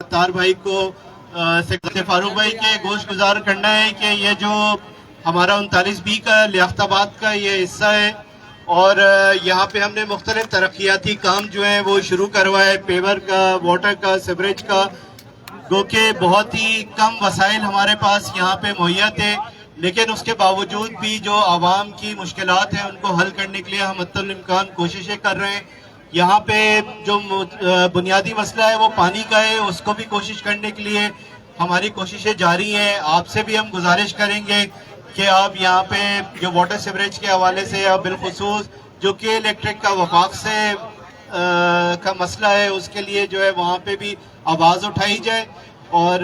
تار بھائی کو فاروق بھائی کے گوشت گزار کرنا ہے کہ یہ جو ہمارا انتالیس بی کا لیافت آباد کا یہ حصہ ہے اور یہاں پہ ہم نے مختلف ترقیاتی کام جو ہیں وہ شروع کروائے، پیور کا، واٹر کا، سیوریج کا گو کہ بہت ہی کم وسائل ہمارے پاس یہاں پہ مہیا تھے۔ لیکن اس کے باوجود بھی جو عوام کی مشکلات ہیں، ان کو حل کرنے کے لیے ہم اتن الامکان کوششیں کر رہے ہیں۔ یہاں پہ جو بنیادی مسئلہ ہے وہ پانی کا ہے، اس کو بھی کوشش کرنے کے لیے ہماری کوششیں جاری ہیں۔ آپ سے بھی ہم گزارش کریں گے کہ آپ یہاں پہ جو واٹر سیوریج کے حوالے سے یا بالخصوص جو کہ الیکٹرک کا وفاق سے کا مسئلہ ہے، اس کے لیے جو ہے وہاں پہ بھی آواز اٹھائی جائے اور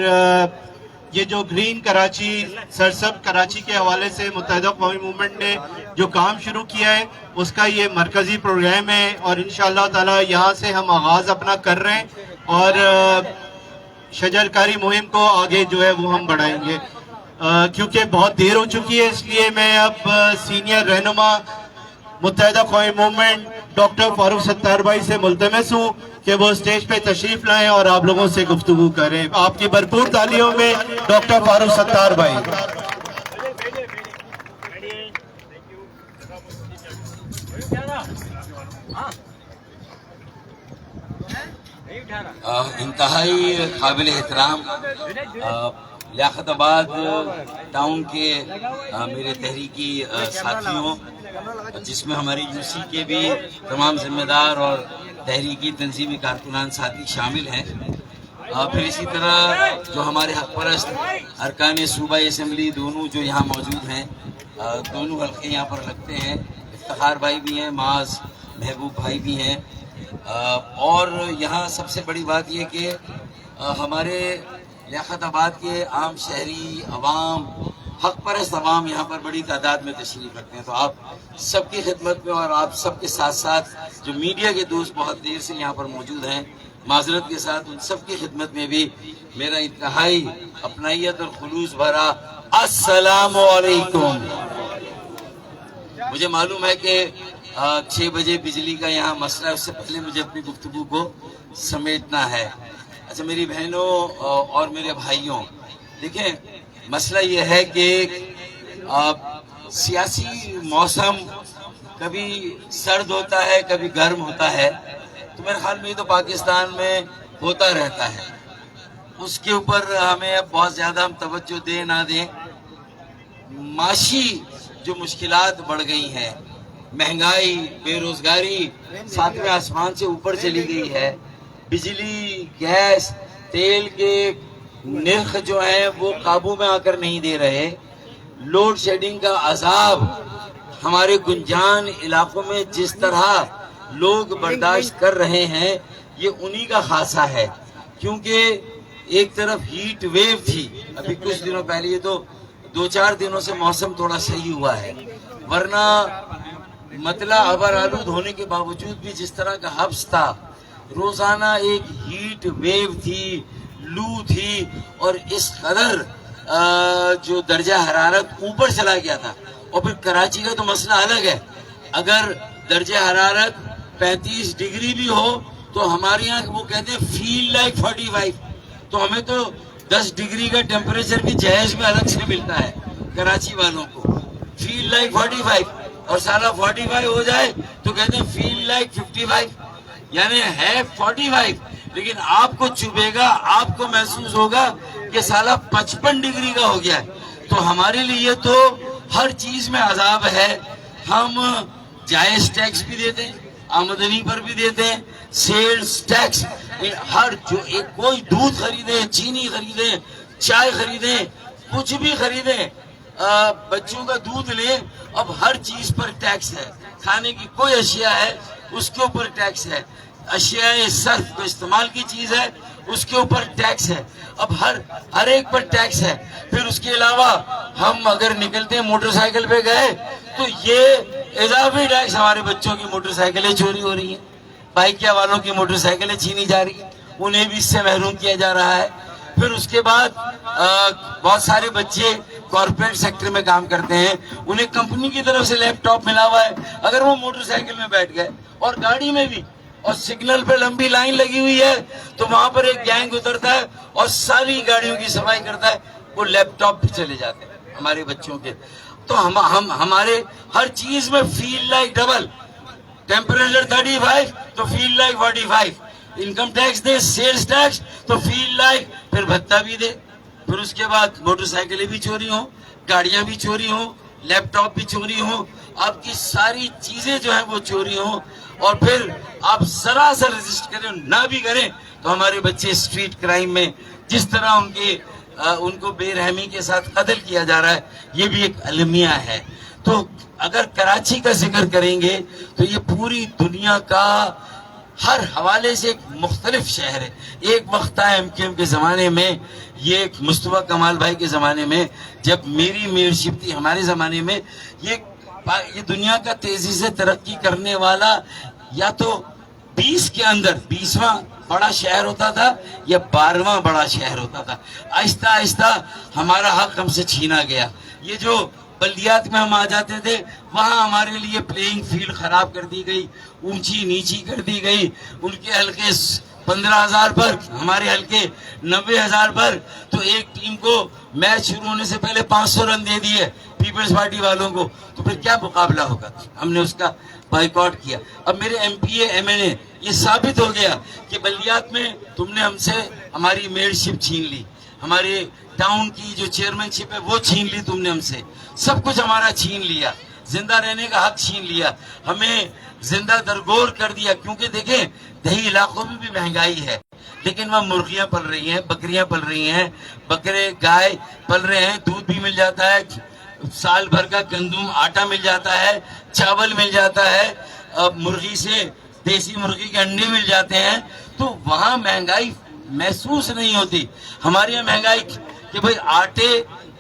یہ جو گرین کراچی سرسب کراچی کے حوالے سے متحدہ قومی مومنٹ نے جو کام شروع کیا ہے، اس کا یہ مرکزی پروگرام ہے اور انشاءاللہ تعالی یہاں سے ہم آغاز اپنا کر رہے ہیں اور شجرکاری مہم کو آگے جو ہے وہ ہم بڑھائیں گے۔ کیونکہ بہت دیر ہو چکی ہے، اس لیے میں اب سینئر رہنما متحدہ قومی مومنٹ ڈاکٹر فاروق ستار بھائی سے ملتمس ہوں کہ وہ اسٹیج پہ تشریف لائیں اور آپ لوگوں سے گفتگو کریں۔ آپ کی بھرپور تعلیوں میں ڈاکٹر فاروق ستار بھائی۔ انتہائی قابل احترام لیاقت آباد، ٹاؤن کے میرے تحریکی ساتھیوں، جس میں ہماری یو سی کے بھی تمام ذمہ دار اور تحریکی تنظیمی کارکنان ساتھی شامل ہیں۔ پھر اسی طرح جو ہمارے حق پرست ارکان صوبہ اسمبلی دونوں جو یہاں موجود ہیں دونوں حلقے یہاں پر لگتے ہیں۔ افتخار بھائی بھی ہیں، معاذ محبوب بھائی بھی ہیں۔ اور یہاں سب سے بڑی بات یہ کہ ہمارے لیاقت آباد کے عام شہری عوام، حق پرست عوام یہاں پر بڑی تعداد میں تشریف رکھتے ہیں۔ تو آپ سب کی خدمت میں اور آپ سب کے ساتھ ساتھ جو میڈیا کے دوست بہت دیر سے یہاں پر موجود ہیں، معذرت کے ساتھ ان سب کی خدمت میں بھی میرا انتہائی اپنائیت اور خلوص بھرا السلام علیکم۔ مجھے معلوم ہے کہ چھ بجے بجلی کا یہاں مسئلہ ہے، اس سے پہلے مجھے اپنی گفتگو کو سمیٹنا ہے۔ اچھا میری بہنوں اور میرے بھائیوں، دیکھیں، مسئلہ یہ ہے کہ سیاسی موسم کبھی سرد ہوتا ہے، کبھی گرم ہوتا ہے، تو میرے خیال میں یہ تو پاکستان میں ہوتا رہتا ہے۔ اس کے اوپر ہمیں اب بہت زیادہ ہم توجہ دیں، نہ دیں۔ معاشی جو مشکلات بڑھ گئی ہیں، مہنگائی، بے روزگاری ساتھ میں آسمان سے اوپر چلی گئی ہے۔ بجلی، گیس، تیل کے نرخ جو ہیں وہ قابو میں آ کر نہیں دے رہے۔ لوڈ شیڈنگ کا عذاب ہمارے گنجان علاقوں میں جس طرح لوگ برداشت کر رہے ہیں، یہ انہی کا خاصہ ہے۔ کیونکہ ایک طرف ہیٹ ویو تھی، ابھی کچھ دنوں پہلے یہ تو دو چار دنوں سے موسم تھوڑا صحیح ہوا ہے۔ ورنہ مطلع عبر آلود ہونے کے باوجود بھی جس طرح کا حبس تھا روزانہ ایک ہیٹ ویو تھی، لو تھی، اور اس قدر جو درجہ حرارت اوپر چلا گیا تھا۔ اور پھر کراچی کا تو مسئلہ الگ ہے۔ اگر درجہ حرارت پینتیس ڈگری بھی ہو، تو ہمارے یہاں وہ کہتے ہیں فیل لائک فورٹی فائیو تو ہمیں تو دس ڈگری کا ٹیمپریچر بھی جہیز میں الگ سے ملتا ہے کراچی والوں کو۔ فیل لائک فورٹی فائیو اور سالہ فورٹی فائیو ہو جائے تو کہتے ہیں فیل لائک ففٹی فائیو یعنی ہے فورٹی فائیو، لیکن آپ کو چوبے گا، آپ کو محسوس ہوگا کہ سالہ پچپن ڈگری کا ہو گیا ہے۔ تو ہمارے لیے تو ہر چیز میں عذاب ہے۔ ہم جائز ٹیکس بھی دیتے ہیں، آمدنی پر بھی دیتے ہیں، سیلز ٹیکس ہر جو ایک کوئی دودھ خریدے، چینی خریدے، چائے خریدے، کچھ بھی خریدے بچوں کا دودھ لیں اب ہر چیز پر ٹیکس ہے۔ کھانے کی کوئی اشیاء ہے اس کے اوپر ٹیکس ہے۔ اشیاء صرف جو استعمال کی چیز ہے، اس کے اوپر ٹیکس ہے۔ اب ہر ہر ایک پر ٹیکس ہے۔ پھر اس کے علاوہ ہم اگر نکلتے ہیں موٹر سائیکل پہ گئے، تو یہ اضافی ٹیکس ہمارے بچوں کی موٹر سائیکلیں چوری ہو رہی ہیں۔ بائکیا والوں کی موٹر سائیکلیں چھینی جا رہی ہیں۔ انہیں بھی اس سے محروم کیا جا رہا ہے۔ پھر اس کے بعد بہت سارے بچے کارپوریٹ سیکٹر میں کام کرتے ہیں انہیں کمپنی کی طرف سے لیپ ٹاپ ملا ہوا ہے اگر وہ موٹر سائیکل میں بیٹھ گئے اور گاڑی میں بھی اور سگنل پہ لمبی لائن لگی ہوئی ہے تو وہاں پر ایک گینگ اترتا ہے اور ساری گاڑیوں کی صفائی کرتا ہے وہ لیپ ٹاپ پہ چلے جاتے ہیں ہمارے بچوں کے۔ تو ہم, ہم ہمارے ہر چیز میں feel like double temperature thirty five تو feel like forty five income tax دے سیلز ٹیکس تو فیل لائک پھر بھتہ بھی دے۔ پھر اس کے بعد موٹر سائیکلیں بھی چوری ہوں، گاڑیاں بھی چوری ہوں، لیپ ٹاپ بھی چوری ہوں۔ آپ کی ساری چیزیں جو ہیں وہ چوری ہوں۔ اور پھر آپ ذرا سا رجسٹ کریں نہ بھی کریں تو ہمارے بچے اسٹریٹ کرائم میں جس طرح ان کے ان کو بے رحمی کے ساتھ قتل کیا جا رہا ہے، یہ بھی ایک المیہ ہے۔ تو اگر کراچی کا ذکر کریں گے تو یہ پوری دنیا کا ہر حوالے سے ایک مختلف شہر ہے۔ ایک وقت تھا ایم کے ایم کے زمانے میں یہ مصطفیٰ کمال بھائی کے زمانے میں، جب میری میئرشپ تھی ہمارے زمانے میں، یہ یہ دنیا کا تیزی سے ترقی کرنے والا یا تو بیس کے اندر، بیسواں بڑا شہر ہوتا تھا یا بارہواں بڑا شہر ہوتا تھا۔ آہستہ آہستہ ہمارا حق ہم سے چھینا گیا۔ یہ جو بلدیات میں ہم آ جاتے تھے، وہاں ہمارے لیے پلینگ فیلڈ خراب کر دی گئی، اونچی نیچی کر دی گئی، ان کے حلقے پندرہ ہزار پر، ہمارے حلقے نبے ہزار پر۔ تو ایک ٹیم کو میچ شروع ہونے سے پہلے پانچ سو رن دے دیے پیپلز پارٹی والوں کو۔ تو پھر کیا مقابلہ ہوگا؟ ہم نے اس کا بائیکاٹ کیا۔ اب میرے M P A, M N A, یہ ثابت ہو گیا کہ بلدیات میں تم نے ہم سے ہماری میئر شپ چھین لی۔ ہمارے ٹاؤن کی جو چیئرمین شپ ہے، وہ چھین لی تم نے ہم سے۔ سب کچھ ہمارا چھین لیا۔ زندہ رہنے کا حق چھین لیا۔ ہمیں زندہ درگور کر دیا۔ کیونکہ دیکھیں، دیہی علاقوں میں بھی مہنگائی ہے۔ لیکن وہاں مرغیاں پل رہی ہیں، بکریاں پل رہی ہیں، بکرے، گائے پل رہے ہیں۔ دودھ بھی مل جاتا ہے۔ سال بھر کا گندم، آٹا مل جاتا ہے۔ چاول مل جاتا ہے۔ اب مرغی سے دیسی مرغی کے انڈے مل جاتے ہیں۔ تو وہاں مہنگائی محسوس نہیں ہوتی۔ ہمارے یہاں مہنگائی کہ بھئی آٹے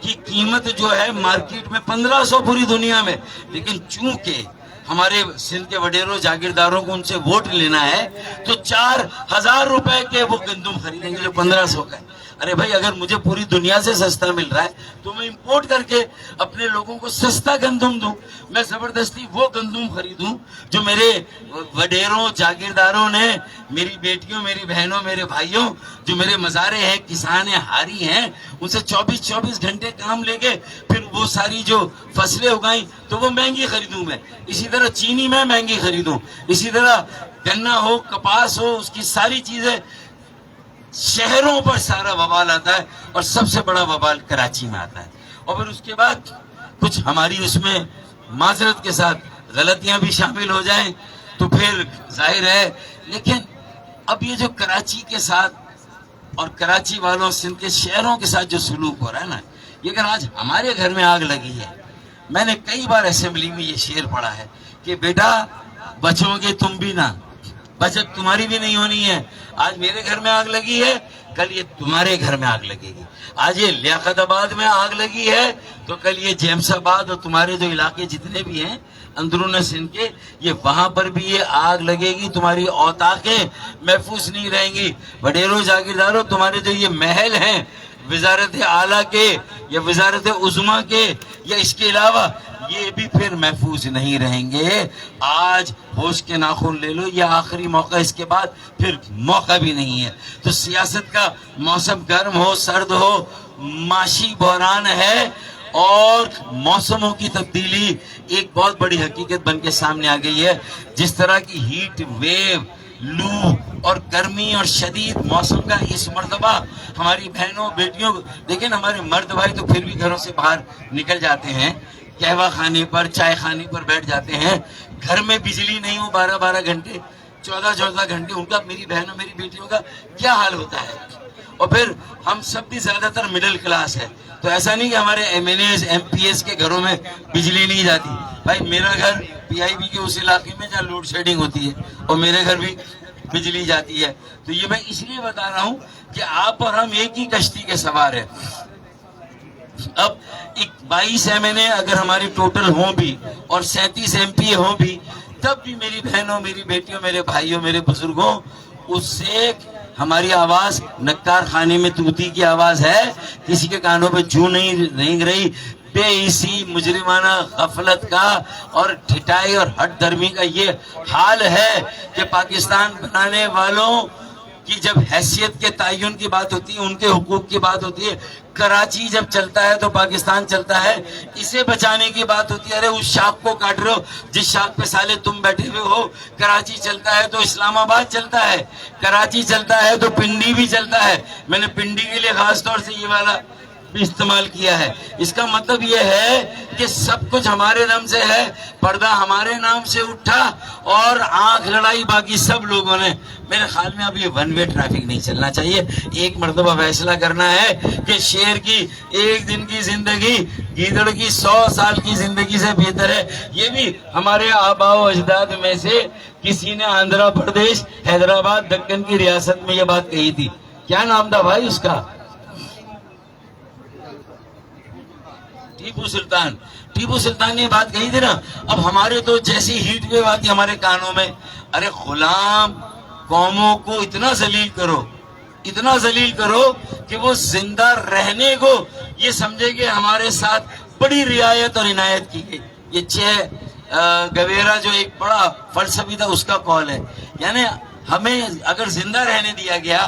کی قیمت جو ہے مارکیٹ میں پندرہ سو پوری دنیا میں۔ لیکن چونکہ ہمارے سندھ کے وڈیروں، جاگیرداروں کو ان سے ووٹ لینا ہے، تو چار ہزار روپے کے وہ گندم خریدیں گے جو پندرہ سو کا ہے۔ ارے بھائی، اگر مجھے پوری دنیا سے سستا مل رہا ہے، تو میں امپورٹ کر کے اپنے لوگوں کو سستا گندم دوں۔ میں زبردستی وہ گندم خریدوں جو میرے وڈیروں، جاگیرداروں نے، میری بیٹیوں، میری بہنوں، میرے بھائیوں، جو میرے مزارے ہیں، کسان ہیں، ہاری ہیں، ان سے چوبیس چوبیس گھنٹے کام لے کے پھر وہ ساری جو فصلیں اگائیں، تو وہ مہنگی خریدوں میں۔ اسی طرح چینی میں مہنگی خریدوں۔ اسی طرح گنا ہو، کپاس ہو، اس کی ساری چیزیں شہروں پر سارا وبال آتا ہے اور سب سے بڑا وبال کراچی میں آتا ہے۔ اور پھر اس کے بعد کچھ ہماری اس میں معذرت کے ساتھ غلطیاں بھی شامل ہو جائیں تو پھر ظاہر ہے، لیکن اب یہ جو کراچی کے ساتھ اور کراچی والوں سندھ کے شہروں کے ساتھ جو سلوک ہو رہا ہے نا، یہ اگر آج ہمارے گھر میں آگ لگی ہے، میں نے کئی بار اسمبلی میں یہ شعر پڑھا ہے کہ بیٹا بچو گے تم بھی نہ۔ بچت تمہاری بھی نہیں ہونی ہے۔ آج میرے گھر میں آگ لگی ہے، کل یہ تمہارے گھر میں آگ لگے گی۔ آج یہ لیاقت آباد میں آگ لگی ہے، تو کل یہ جیمس آباد اور تمہارے جو علاقے جتنے بھی ہیں اندرون سندھ کے، یہ وہاں پر بھی یہ آگ لگے گی، تمہاری اوتاقیں محفوظ نہیں رہیں گی۔ وڈیروں جاگیرداروں تمہارے جو یہ محل ہیں وزارت اعلیٰ کے یا وزارت عظما کے یا اس کے علاوہ یہ بھی پھر محفوظ نہیں رہیں گے۔ آج ہوش کے ناخن لے لو، یہ آخری موقع، اس کے بعد پھر موقع بھی نہیں ہے۔ تو سیاست کا موسم گرم ہو، سرد ہو، معاشی بحران ہے اور موسموں کی تبدیلی ایک بہت بڑی حقیقت بن کے سامنے آ گئی ہے۔ جس طرح کی ہیٹ ویو لو اور گرمی اور شدید موسم کا اس مرتبہ ہماری بہنوں، بیٹیوں، دیکھیں ہمارے مرد بھائی تو پھر بھی گھروں سے باہر نکل جاتے ہیں قہوہ خانے پر، چائے خانے پر بیٹھ جاتے ہیں۔ گھر میں بجلی نہیں ہو، بارہ بارہ گھنٹے، چودہ چودہ گھنٹے، ان کا، میری بہنوں میری بیٹیوں کا کیا حال ہوتا ہے؟ اور پھر ہم سب بھی زیادہ تر مڈل کلاس ہے تو ایسا نہیں کہ ہمارے M N As M P s کے گھروں میں بجلی نہیں جاتی۔ بھائی میرا گھر پی آئی بی کے اس علاقے میں جہاں لوڈ شیڈنگ ہوتی ہے اور میرے گھر بھی بجلی جاتی ہے۔ تو یہ میں اس لیے بتا رہا ہوں کہ آپ اور ہم ایک ہی کشتی کے سوار ہیں۔ اب بائیس ایم این اے اگر ہماری ٹوٹل ہوں بھی اور سینتیس ایم پی اے ہوں بھی، تب بھی میری بہنوں، میری بیٹیوں، میرے بھائیوں، میرے بزرگوں، اس سے ہماری آواز نکار خانے میں توتی کی آواز ہے۔ کسی کے کانوں پہ جو نہیں رینگ رہی بے اسی مجرمانہ غفلت کا اور ٹھٹائی اور ہٹ درمی کا یہ حال ہے کہ پاکستان بنانے والوں کی جب حیثیت کے تعین کی بات ہوتی ہے، ان کے حقوق کی بات ہوتی ہے، کراچی جب چلتا ہے تو پاکستان چلتا ہے، اسے بچانے کی بات ہوتی ہے، ارے اس شاخ کو کاٹ رہے ہو، جس شاخ پہ سالے تم بیٹھے ہوئے ہو، کراچی چلتا ہے تو اسلام آباد چلتا ہے، کراچی چلتا ہے تو پنڈی بھی چلتا ہے، میں نے پنڈی کے لیے خاص طور سے یہ والا بھی استعمال کیا ہے۔ اس کا مطلب یہ ہے کہ سب کچھ ہمارے نام سے ہے، پردہ ہمارے نام سے اٹھا اور آنکھ لڑائی باقی سب لوگوں نے۔ میرے خیال میں اب یہ ون وے ٹریفک نہیں چلنا چاہیے۔ ایک مرتبہ فیصلہ کرنا ہے کہ شیر کی ایک دن کی زندگی گیدڑ کی سو سال کی زندگی سے بہتر ہے۔ یہ بھی ہمارے آبا و اجداد میں سے کسی نے آندھرا پردیش، حیدرآباد، دکن کی ریاست میں یہ بات کہی تھی۔ کیا نام تھا بھائی اس کا؟ ٹیپو سلطان ٹیپو سلطان نے یہ بات کہی تھی نا، اب ہمارے تو جیسی ہیٹ ویو آتی ہمارے کانوں میں، ارے غلام، قوموں کو اتنا ذلیل کرو، اتنا ذلیل کرو کہ وہ زندہ رہنے کو یہ سمجھے کہ ہمارے ساتھ بڑی رعایت اور عنایت کی گئی۔ یہ چھ گویرا جو ایک بڑا فلسفی تھا، اس کا قول ہے۔ یعنی ہمیں اگر زندہ رہنے دیا گیا،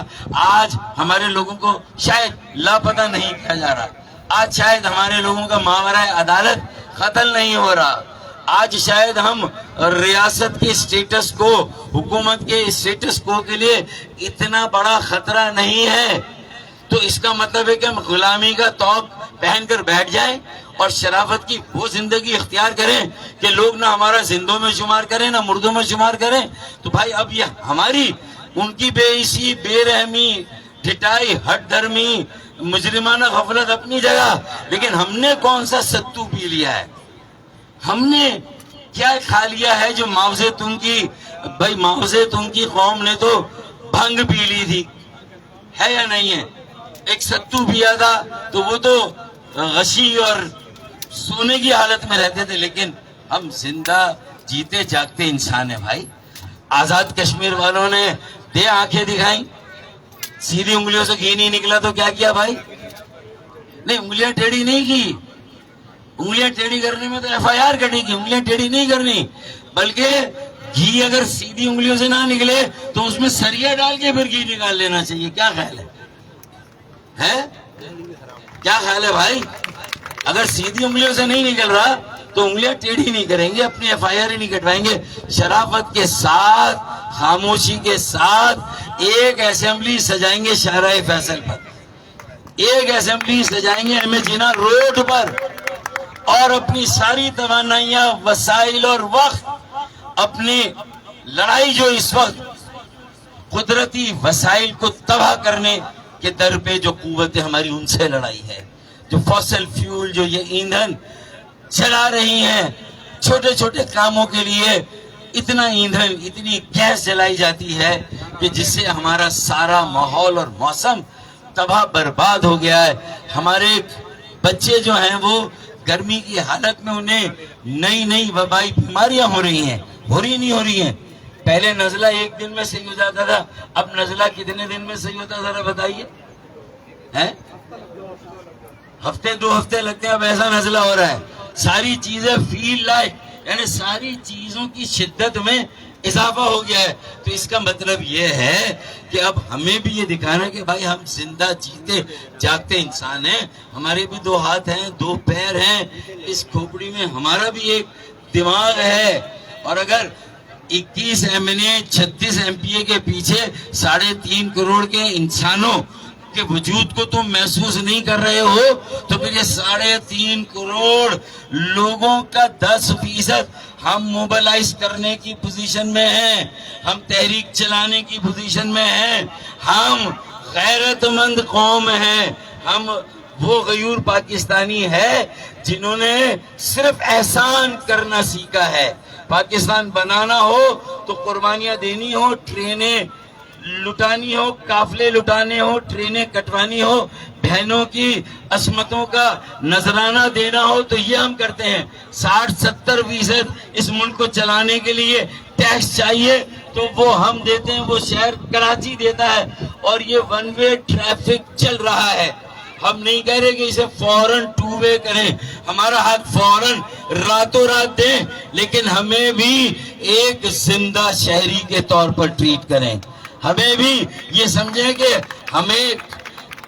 آج ہمارے لوگوں کو شاید لاپتہ نہیں کیا جا رہا۔ آج شاید ہمارے لوگوں کا ماورہ عدالت قتل نہیں ہو رہا۔ آج شاید ہم ریاست کے اسٹیٹس کو، حکومت کے اسٹیٹس کو کے لیے اتنا بڑا خطرہ نہیں ہے۔ تو اس کا مطلب ہے کہ ہم غلامی کا توق پہن کر بیٹھ جائیں اور شرافت کی وہ زندگی اختیار کریں کہ لوگ نہ ہمارا زندوں میں شمار کریں، نہ مردوں میں شمار کریں۔ تو بھائی، اب یہ ہماری ان کی بے عیسی، بے رحمی ٹھٹائی ہٹ دھرمی مجرمانہ غفلت اپنی جگہ، لیکن ہم نے کون سا ستو پی لیا ہے؟ ہم نے کیا کھا لیا ہے جو معاوضے تم کی، بھائی معاوضے تم کی قوم نے تو بھنگ پی لی تھی۔ ہے یا نہیں ہے؟ ایک ستو پیا تھا تو وہ تو غشی اور سونے کی حالت میں رہتے تھے، لیکن ہم زندہ جیتے جاگتے انسان ہیں بھائی۔ آزاد کشمیر والوں نے دے آنکھیں دکھائیں۔ سیدھی انگلیوں سے گھی نہیں نکلا تو کیا کیا بھائی؟ نہیں، انگلیاں ٹیڑھی نہیں کی۔ انگلیاں ٹیڑھی کرنے میں تو ایف آئی آر کٹے گی انگلیاں ٹیڑھی نہیں کرنی۔ بلکہ گھی اگر سیدھی انگلیوں سے نہ نکلے تو اس میں سریا ڈال کے پھر گھی نکال لینا چاہیے۔ کیا خیال ہے؟ ہے کیا خیال ہے بھائی؟ اگر سیدھی انگلیوں سے نہیں نکل رہا تو انگلیاں ٹیڑھی نہیں کریں گے، اپنی ایف آئی آر ہی نہیں کٹوائیں گے۔ شرافت کے ساتھ خاموشی کے ساتھ ایک اسمبلی سجائیں گے شہرائے فیصل پر۔ ایک اسمبلی سجائیں گے ایم جینا روڈ پر۔ اور اپنی ساری توانائیاں، وسائل اور وقت، اپنی لڑائی جو اس وقت قدرتی وسائل کو تباہ کرنے کے در پہ جو قوت ہماری ان سے لڑائی ہے۔ جو فوسل فیول، جو یہ ایندھن چلا رہی ہیں، چھوٹے چھوٹے کاموں کے لیے اتنا ایندھن، اتنی گیس جلائی جاتی ہے کہ جس سے ہمارا سارا ماحول اور موسم تباہ برباد ہو گیا ہے۔ ہمارے بچے جو ہیں وہ گرمی کی حالت میں انہیں نئی نئی وبائی بیماریاں ہو رہی ہیں، ہو رہی نہیں ہو رہی ہیں۔ پہلے نزلہ ایک دن میں صحیح ہو جاتا تھا، اب نزلہ کتنے دن میں صحیح ہوتا ذرا بتائیے؟ ہفتے، دو ہفتے لگتے ہیں، اب ایسا نزلہ ہو رہا ہے۔ ساری چیزیں فیل لائک یعنی ساری چیزوں کی شدت میں اضافہ ہو گیا ہے۔ تو اس کا مطلب یہ ہے کہ اب ہمیں بھی یہ دکھانا کہ بھائی ہم زندہ جیتے، جاگتے انسان ہیں۔ ہمارے بھی دو ہاتھ ہیں، دو پیر ہیں۔ اس کھوپڑی میں ہمارا بھی ایک دماغ ہے۔ اور اگر اکیس ایم این اے چھتیس ایم پی اے کے پیچھے ساڑھے تین کروڑ کے انسانوں کے وجود کو تم محسوس نہیں کر رہے ہو، تو پھر یہ ساڑھے تین کروڑ لوگوں کا دس فیصد ہم موبلائز کرنے کی پوزیشن میں ہیں، ہم تحریک چلانے کی پوزیشن میں ہیں۔ ہم غیرت مند قوم ہیں۔ ہم وہ غیور پاکستانی ہے جنہوں نے صرف احسان کرنا سیکھا ہے۔ پاکستان بنانا ہو تو قربانیاں دینی ہو، ٹرینیں لٹانی ہو، قافلے لٹانے ہو، ٹرینیں کٹوانی ہو، بہنوں کی عصمتوں کا نذرانہ دینا ہو، تو یہ ہم کرتے ہیں۔ ساٹھ، ستر فیصد اس ملک کو چلانے کے لیے ٹیکس چاہیے، تو وہ ہم دیتے ہیں، وہ شہر کراچی دیتا ہے۔ اور یہ ون وے ٹریفک چل رہا ہے۔ ہم نہیں کہہ رہے کہ اسے فوراً ٹو وے کریں۔ ہمارا حق فوراً راتوں رات دیں، لیکن ہمیں بھی ایک زندہ شہری کے طور پر ٹریٹ کریں۔ ہمیں بھی یہ سمجھیں کہ ہمیں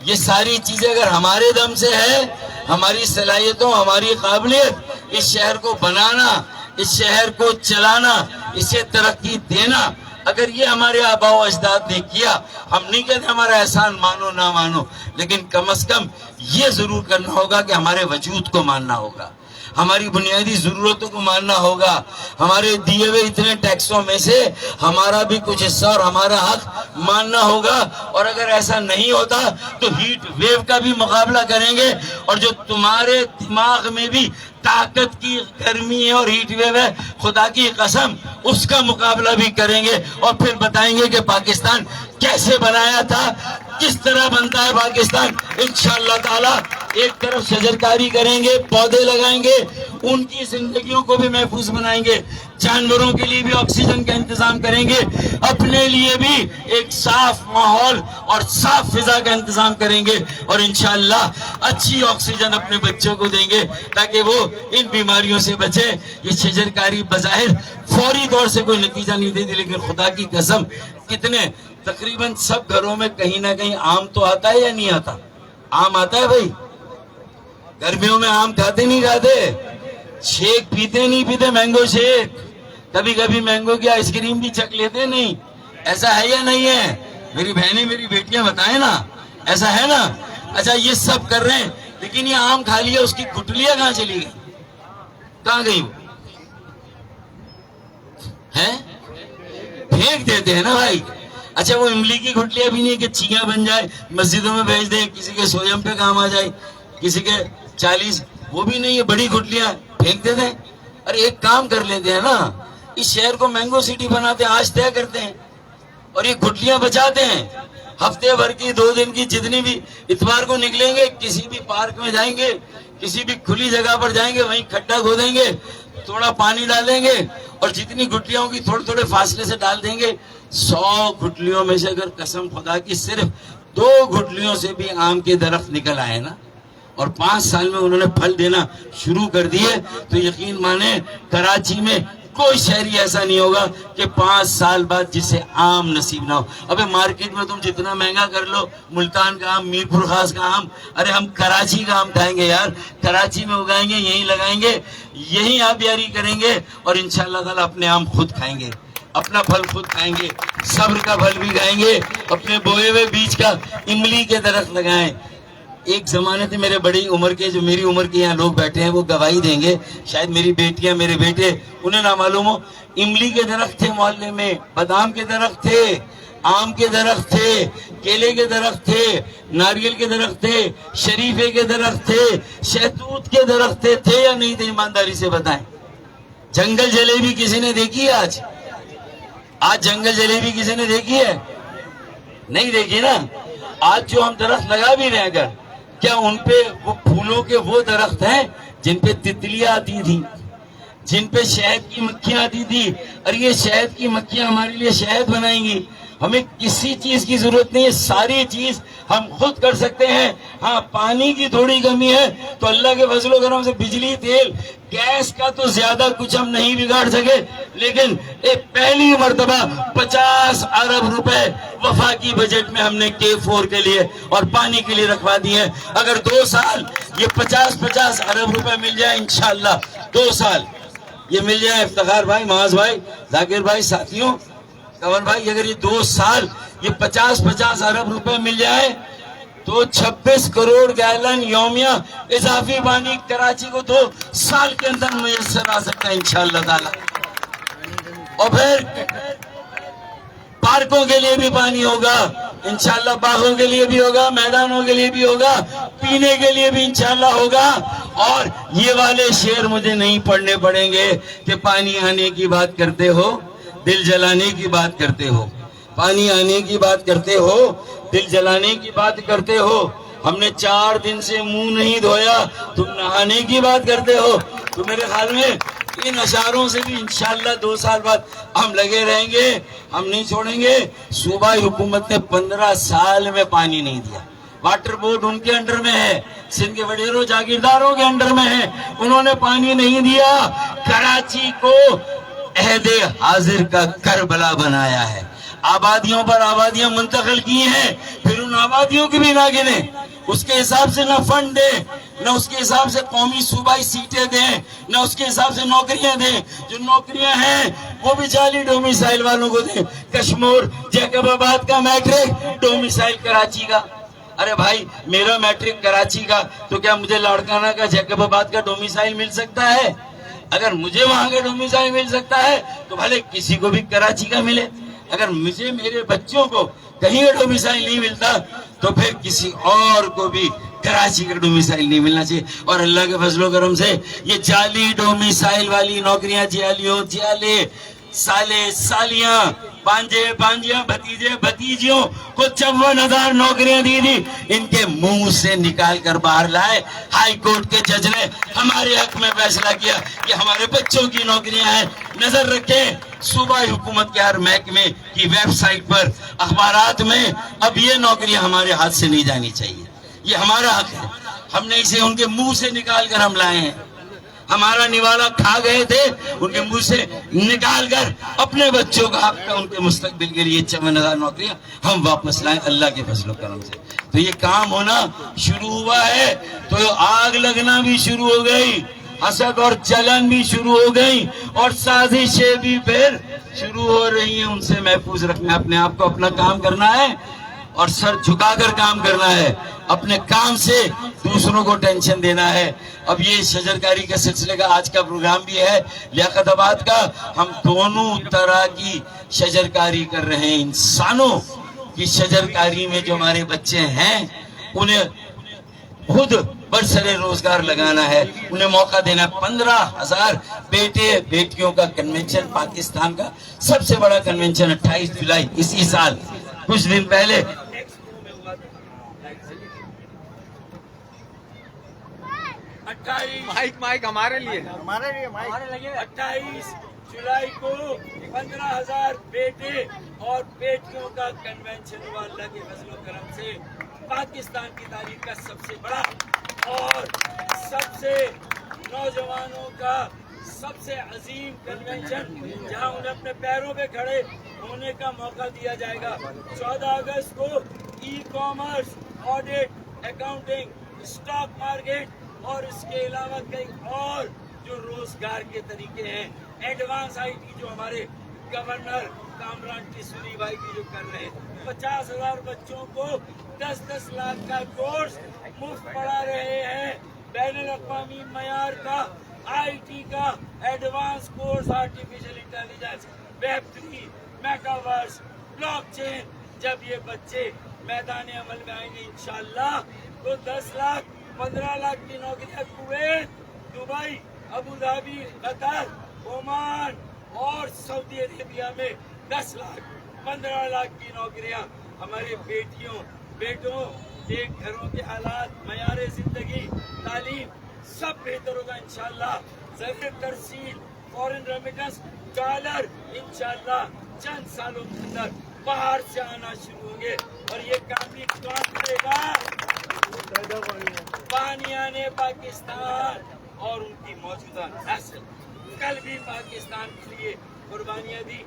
یہ ساری چیزیں اگر ہمارے دم سے ہے، ہماری صلاحیتوں، ہماری قابلیت، اس شہر کو بنانا، اس شہر کو چلانا، اسے ترقی دینا، اگر یہ ہمارے آبا و اجداد نے کیا، ہم نہیں کہتے ہمارا احسان مانو، نہ مانو، لیکن کم از کم یہ ضرور کرنا ہوگا کہ ہمارے وجود کو ماننا ہوگا۔ ہماری بنیادی ضرورتوں کو ماننا ہوگا۔ ہمارے دیے ہوئے اتنے ٹیکسوں میں سے ہمارا بھی کچھ حصہ اور ہمارا حق ماننا ہوگا۔ اور اگر ایسا نہیں ہوتا تو ہیٹ ویو کا بھی مقابلہ کریں گے۔ اور جو تمہارے دماغ میں بھی طاقت کی گرمی ہے اور ہیٹ ویو ہے، خدا کی قسم، اس کا مقابلہ بھی کریں گے۔ اور پھر بتائیں گے کہ پاکستان کیسے بنایا تھا، کس طرح بنتا ہے پاکستان؟ انشاءاللہ تعالی ایک طرف شجرکاری کریں گے، پودے لگائیں گے، ان کی زندگیوں کو بھی محفوظ بنائیں گے، جانوروں کے لیے بھی آکسیجن کا انتظام کریں گے، اپنے لیے بھی ایک صاف ماحول اور صاف فضا کا انتظام کریں گے اور انشاءاللہ اچھی آکسیجن اپنے بچوں کو دیں گے تاکہ وہ ان بیماریوں سے بچے یہ شجرکاری بظاہر فوری طور سے کوئی نتیجہ نہیں دیتی، لیکن خدا کی قسم کتنے تقریباً سب گھروں میں کہیں نہ کہیں آم تو آتا ہے یا نہیں آتا؟ آم آتا ہے بھائی۔ گرمیوں میں آم کھاتے نہیں کھاتے۔ شیک پیتے نہیں پیتے مینگو شیک۔ کبھی کبھی مینگو کی آئس کریم بھی چک لیتے نہیں۔ ایسا ہے یا نہیں ہے؟ میری بہنیں میری بیٹیاں بتائیں نا۔ ایسا ہے نا؟ اچھا یہ سب کر رہے ہیں، لیکن یہ آم کھا لیا، اس کی گٹلیاں کہاں چلی گئی کہاں گئی وہ؟ ہیں؟ پھینک دیتے ہیں نا بھائی۔ اچھا وہ املی کی گھٹلیاں بھی نہیں کہ چیاں بن جائے مسجدوں میں بھیج دیں، کسی کے سویم پہ کام آ جائے، کسی کے چالیس، وہ بھی نہیں ہے بڑی گھٹلیاں پھینک دیتے ہیں۔ ارے، ایک کام کر لیتے ہیں نا، اس شہر کو مینگو سٹی بناتے ہیں، آج طے کرتے ہیں اور یہ گھٹلیاں بچاتے ہیں۔ ہفتے بھر کی، دو دن کی، جتنی بھی اتوار کو نکلیں گے، کسی بھی پارک میں جائیں گے، کسی بھی کھلی جگہ پر جائیں گے، وہیں کھڈا کھودیں گے۔ تھوڑا پانی ڈالیں گے اور جتنی گٹلیاں ہوگی تھوڑے تھوڑے فاصلے سے ڈال دیں گے۔ سو گٹلیوں میں سے اگر قسم خدا کی صرف دو گٹلیوں سے بھی آم کے درخت نکل آئے نا، اور پانچ سال میں انہوں نے پھل دینا شروع کر دیے، تو یقین مانے کراچی میں کوئی شہری ایسا نہیں ہوگا کہ پانچ سال بعد جسے آم نصیب نہ ہو۔ ابے مارکیٹ میں تم جتنا مہنگا کر لو، ملتان کا آم میر پور خاص کا آم، ارے ہم کراچی کا آم کھائیں گے یار۔ کراچی میں اگائیں گے، یہیں لگائیں گے۔ یہیں آبیاری کریں گے اور انشاءاللہ تعالیٰ اپنے آم خود کھائیں گے، اپنا پھل خود کھائیں گے، صبر کا پھل بھی کھائیں گے، اپنے بوئے ہوئے بیج کا املی کے درخت لگائیں۔ ایک زمانے تھے میرے بڑی عمر کے، جو میری عمر کے یہاں لوگ بیٹھے ہیں، وہ گواہی دیں گے، شاید میری بیٹیاں میرے بیٹے، انہیں نہ معلوم ہو۔ املی کے درخت تھے، محلے میں، بادام کے درخت تھے۔ آم کے درخت تھے، کیلے کے درخت تھے، ناریل کے درخت تھے، شریفے کے درخت تھے، شہتوت کے درخت تھے تھے یا نہیں تھے ایمانداری سے بتائیں۔ جنگل جلیبی کسی نے دیکھی ہے آج؟ آج جنگل جلیبی کسی نے دیکھی ہے؟ نہیں دیکھی نا؟ آج جو ہم درخت لگا بھی رہے ہیں اگر، کیا ان پہ وہ پھولوں کے وہ درخت ہیں جن پہ تتلیاں آتی تھی جن پہ شہد کی مکھیاں آتی تھی اور یہ شہد کی مکھیاں ہمارے لیے شہد بنائیں گی۔ ہمیں کسی چیز کی ضرورت نہیں ہے، ساری چیز ہم خود کر سکتے ہیں۔ ہاں پانی کی تھوڑی کمی ہے تو اللہ کے فضل و کرم سے بجلی، تیل، گیس کا تو زیادہ کچھ ہم نہیں بگاڑ سکے۔ لیکن ایک پہلی مرتبہ پچاس ارب روپے وفاقی بجٹ میں ہم نے کے فور کے لیے اور پانی کے لیے رکھوا دی ہیں۔ اگر دو سال یہ پچاس پچاس ارب روپے مل جائے انشاءاللہ، دو سال یہ مل جائے۔ افتخار بھائی، معاذ بھائی ذاکر بھائی، ساتھیوں کنور بھائی، اگر یہ دو سال یہ پچاس پچاس ارب روپے مل جائے تو چھبیس کروڑ گیلن یومیہ اضافی پانی کراچی کو دو سال کے اندر میسر آ سکتا ہے انشاءاللہ تعالی۔ اور پھر پارکوں کے لیے بھی پانی ہوگا، انشاءاللہ باغوں کے لیے بھی ہوگا، میدانوں کے لیے بھی ہوگا، پینے کے لیے بھی انشاءاللہ ہوگا۔ اور یہ والے شعر مجھے نہیں پڑھنے پڑیں گے کہ پانی آنے کی بات کرتے ہو۔ دل جلانے کی بات کرتے ہو، پانی آنے کی بات کرتے ہو، دل جلانے کی بات کرتے ہو، ہم نے چار دن سے منہ نہیں دھویا، تم نہانے کی بات کرتے ہو۔ تو میرے خیال میں ان اشاروں سے بھی انشاءاللہ دو سال بعد ہم لگے رہیں گے، ہم نہیں چھوڑیں گے۔ صوبائی حکومت نے پندرہ سال میں پانی نہیں دیا۔ واٹر بورڈ ان کے انڈر میں ہے، سندھ کے وڈیرو جاگیرداروں کے انڈر میں ہے۔ انہوں نے پانی نہیں دیا۔ کراچی کو عہد حاضر کا کربلا بنایا ہے۔ آبادیوں پر آبادیاں منتقل کی ہیں، پھر ان آبادیوں کی بھی نہ گنے۔ اس کے حساب سے نہ فنڈ دیں، نہ اس کے حساب سے قومی صوبائی سیٹیں دیں، نہ اس کے حساب سے نوکریاں دیں۔ جو نوکریاں ہیں، وہ بھی چالی ڈومیسائل والوں کو دیں۔ کشمور، جیکب آباد کا میٹرک ڈومیسائل کراچی کا۔ ارے بھائی، میرا میٹرک کراچی کا، تو کیا مجھے لاڑکانہ کا جیکب آباد کا ڈومیسائل مل سکتا ہے؟ اگر مجھے وہاں کا ڈومیسائل مل سکتا ہے، تو بھلے کسی کو بھی کراچی کا ملے۔ اگر مجھے میرے بچوں کو کہیں کا ڈومیسائل نہیں ملتا، تو پھر کسی اور کو بھی کراچی کا ڈومیسائل نہیں ملنا چاہیے۔ اور اللہ کے فضل و کرم سے یہ جعلی ڈومیسائل والی نوکریاں جعلی ہو جعلی سالے سالیاں پانجے پانجیاں بھتیجے بھتیجیوں کو چون ہزار نوکریاں دی دی ان کے منہ سے نکال کر باہر لائے ہائی کورٹ کے جج نے ہمارے حق میں فیصلہ کیا کہ ہمارے بچوں کی نوکریاں ہیں نظر رکھیں صوبائی حکومت کے ہر محکمے کی ویب سائٹ پر اخبارات میں اب یہ نوکریاں ہمارے ہاتھ سے نہیں جانی چاہیے یہ ہمارا حق ہے ہم نے اسے ان کے منہ سے نکال کر ہم لائے ہیں ہمارا نوالا کھا گئے تھے، ان کے منہ سے نکال کر اپنے بچوں کا حق ان کے مستقبل کے لیے چون ہزار نوکریاں ہم واپس لائیں اللہ کے فضل و کرم سے۔ تو یہ کام ہونا شروع ہوا ہے، تو آگ لگنا بھی شروع ہو گئی، حسد اور جلن بھی شروع ہو گئی، اور سازشیں بھی پھر شروع ہو رہی ہیں۔ ان سے محفوظ رکھنا اپنے آپ کو اپنا کام کرنا ہے۔ اور سر جھکا کر کام کرنا ہے۔ اپنے کام سے دوسروں کو ٹینشن دینا ہے۔ اب یہ شجرکاری کے سلسلے کا آج کا پروگرام بھی ہے۔ لیاقت آباد کا ہم دونوں طرح کی شجرکاری کر رہے ہیں۔ انسانوں کی شجرکاری میں جو ہمارے بچے ہیں، انہیں خود برسر روزگار لگانا ہے۔ انہیں موقع دینا ہے۔ پندرہ ہزار بیٹے، بیٹیوں کا کنونچن پاکستان کا سب سے بڑا کنونچن اٹھائیس جولائی، اسی سال۔ کچھ دن پہلے اٹھائیس مائک مائک ہمارے لیے۔ ہمارے لیے اٹھائیس جولائی کو پندرہ ہزار بیٹے اور بیٹیوں کا کنونشن ہوا۔ اللہ کے فضل و کرم سے۔ پاکستان کی تاریخ کا سب سے بڑا اور سب سے نوجوانوں کا سب سے عظیم کنونشن جہاں انہیں اپنے پیروں پہ کھڑے ہونے کا موقع دیا جائے گا۔ چودہ اگست کو e commerce audit accounting stock market اور اس کے علاوہ کئی اور جو روزگار کے طریقے ہیں ایڈوانس آئی ٹی جو ہمارے گورنر کامران ٹیسوری بھائی کی جو کر رہے ہیں۔ پچاس ہزار بچوں کو دس دس لاکھ کا کورس مفت پڑھا رہے ہیں۔ بین الاقوامی معیار کا آئی ٹی کا advance course artificial intelligence web three metaverse blockchain جب یہ بچے میدان عمل میں آئیں گے انشاءاللہ تو دس لاکھ پندرہ لاکھ کی نوکریاں Kuwait, Dubai Abu Dhabi Qatar, Oman اور سعودی عربیہ میں دس لاکھ، پندرہ لاکھ کی نوکریاں ہمارے بیٹیوں، بیٹوں ایک گھروں کے حالات، معیار زندگی، تعلیم سب بہتر ہوگا انشاءاللہ۔ زر ترسیل فورن ریمیٹنس ڈالر انشاءاللہ چند سالوں کے اندر باہر سے آنا شروع ہوں گے اور یہ کام بھی کام کرے گا؟ بانیان پاکستان اور ان کی موجودہ نسل، کل بھی پاکستان کے لیے قربانیاں دی،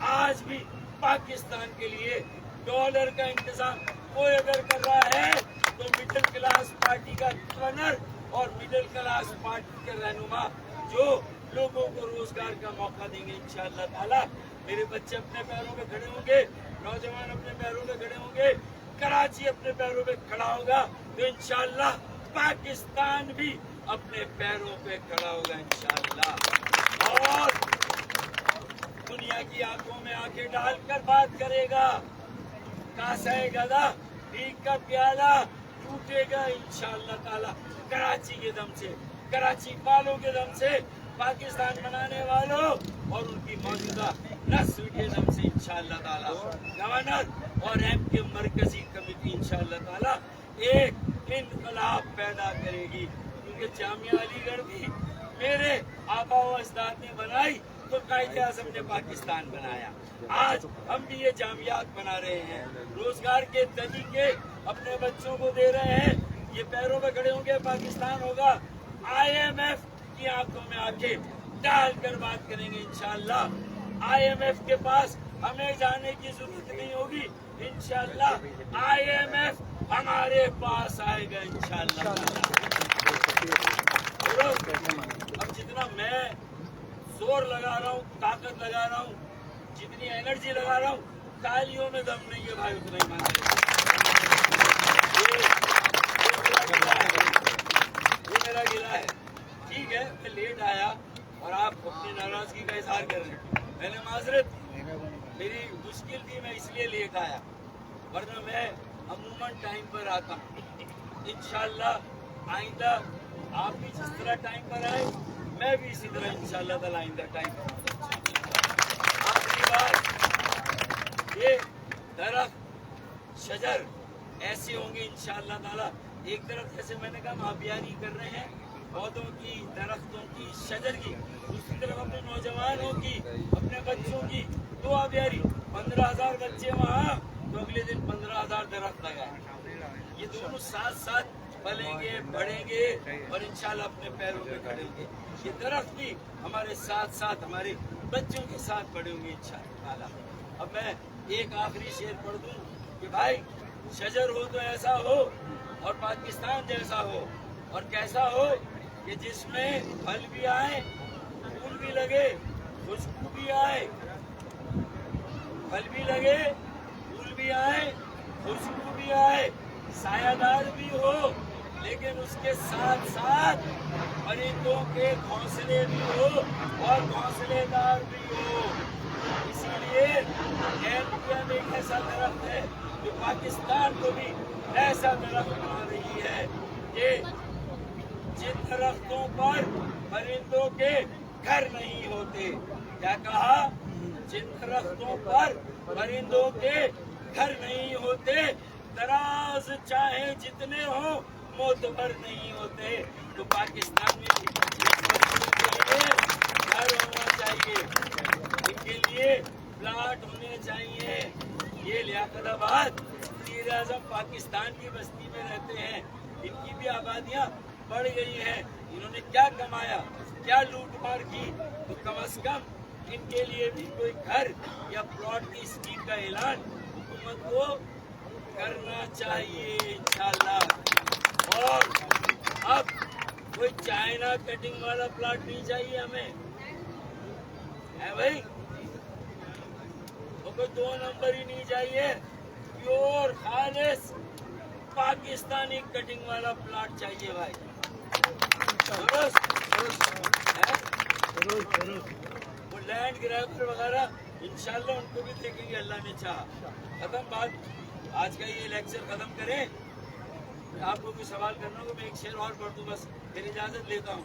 آج بھی پاکستان کے لیے ڈالر کا انتظام کوئی اگر کر رہا ہے تو مڈل کلاس پارٹی کا ٹرنر اور مڈل کلاس پارٹی کے رہنما جو لوگوں کو روزگار کا موقع دیں گے انشاءاللہ تعالی۔ میرے بچے اپنے پیروں پہ کھڑے ہوں گے، نوجوان اپنے پیروں پہ کھڑے ہوں گے۔ کراچی اپنے پیروں پہ کھڑا ہوگا تو انشاءاللہ پاکستان بھی اپنے پیروں پہ کھڑا ہوگا انشاءاللہ۔ اور دنیا کی آنکھوں میں آنکھیں ڈال کر بات کرے گا۔ کاسا گدا؟ بھیگ کا پیالہ ٹوٹے گا انشاءاللہ تعالی۔ کراچی کے دم سے، کراچی والوں کے دم سے، پاکستان بنانے والوں اور ان کی موجودہ نسل کے دم سے انشاءاللہ تعالی۔ گورنر اور ایم کے مرکزی کمیٹی انشاءاللہ تعالی ایک انقلاب پیدا کرے گی۔ کیونکہ جامعہ علی گڑھ بھی میرے آبا و اجداد نے بنائی تو قائد اعظم نے پاکستان بنایا۔ آج ہم بھی یہ جامعات بنا رہے ہیں۔ روزگار کے طریقے اپنے بچوں کو دے رہے ہیں۔ یہ پیروں میں کھڑے ہوں گے، پاکستان ہوگا۔ آئی ایم ایف کی آنکھوں میں آ کے ڈال کر بات کریں گے انشاءاللہ۔ آئی ایم ایف کے پاس ہمیں جانے کی ضرورت نہیں ہوگی۔ انشاءاللہ آئی ایم ایف ہمارے پاس آئے گا، انشاءاللہ۔ اب جتنا میں زور لگا رہا ہوں، طاقت لگا رہا ہوں، جتنی انرجی لگا رہا ہوں تالیوں میں دم نہیں ہے بھائی اتنا ہی مانا یہ میرا گلا ہے۔ ٹھیک ہے، میں لیٹ آیا اور آپ اپنی ناراضگی کا اظہار کر رہے ہیں۔ میں نے معذرت میری مشکل تھی میں اس لیے لے کے آیا، ورنہ میں عموماً ٹائم پر آتا۔ ہوں انشاءاللہ آئندہ آپ بھی جس طرح ٹائم پر آئے، میں بھی اسی طرح انشاءاللہ تعالی آئندہ ٹائم پر آؤں آخری بات یہ درخت، شجر ایسے ہوں گے انشاءاللہ تعالی۔ ایک طرف جیسے میں نے کہا ماں نہیں کر رہے ہیں پودوں کی، درختوں کی، شجر کی، دوسری طرف اپنے نوجوانوں کی، اپنے بچوں کی دعا پیاری پندرہ ہزار بچے وہاں، تو اگلے دن پندرہ ہزار درخت لگا یہ دونوں ساتھ ساتھ پلیں گے، بڑھیں گے اور انشاءاللہ اپنے پیروں پہ کھڑیں گے۔ یہ درخت بھی ہمارے ساتھ ساتھ، ہمارے بچوں کے ساتھ بڑھیں ہوں گے انشاءاللہ۔ اب میں ایک آخری شعر پڑھ دوں کہ بھائی، شجر ہو تو ایسا ہو اور پاکستان جیسا ہو اور کیسا ہو کہ جس میں پھل بھی آئے، پھول بھی لگے خوشبو بھی آئے، پھل بھی لگے، پھول بھی آئے خوشبو بھی آئے، سایہ دار بھی ہو، لیکن اس کے ساتھ ساتھ پرندوں کے گھونسلے بھی ہو اور گھونسلے دار بھی ہو۔ اسی لیے غیر میں ایک ایسا درخت ہے جو پاکستان کو بھی ایسا درخت بنا رہی ہے کہ جن درختوں پر پرندوں کے گھر نہیں ہوتے۔ کیا کہا؟ جن درختوں پر پرندوں کے گھر نہیں ہوتے، دراز چاہے جتنے ہوں موتبر نہیں ہوتے۔ تو پاکستان میں گھر ہونا چاہیے۔ ان کے لیے پلاٹ ہونے چاہیے۔ یہ لیاقت آباد وزیر اعظم پاکستان کی بستی میں رہتے ہیں۔ ان کی بھی آبادیاں بڑھ گئی ہے، انہوں نے کیا کمایا، کیا لوٹ مار کی؟ تو کم از کم ان کے لیے بھی کوئی گھر یا پلاٹ کی اسکیم کا اعلان حکومت کو کرنا چاہیے، انشاءاللہ۔ اور اب کوئی چائنا کٹنگ والا پلاٹ نہیں چاہیے ہمیں۔ ہے بھائی؟ وہ کوئی دو نمبر ہی نہیں چاہیے۔ پیور خالص پاکستانی کٹنگ والا پلاٹ چاہیے بھائی۔ وہ لینڈ گرافر وغیرہ، انشاءاللہ ان کو بھی دیکھیں گے، اللہ نے چاہا۔ ختم بات، آج کا یہ لیکچر ختم کریں۔ آپ کو کوئی سوال کرنا ہو، میں ایک شعر اور پڑھ دوں، بس پھر اجازت لیتا ہوں۔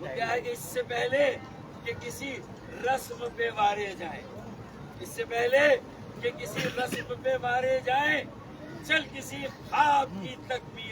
وہ کیا ہے کہ اس سے پہلے کہ کسی رسم پہ وارے جائیں۔ اس سے پہلے کہ کسی رسم پہ مارے جائیں، چل کسی خواب کی تکبیر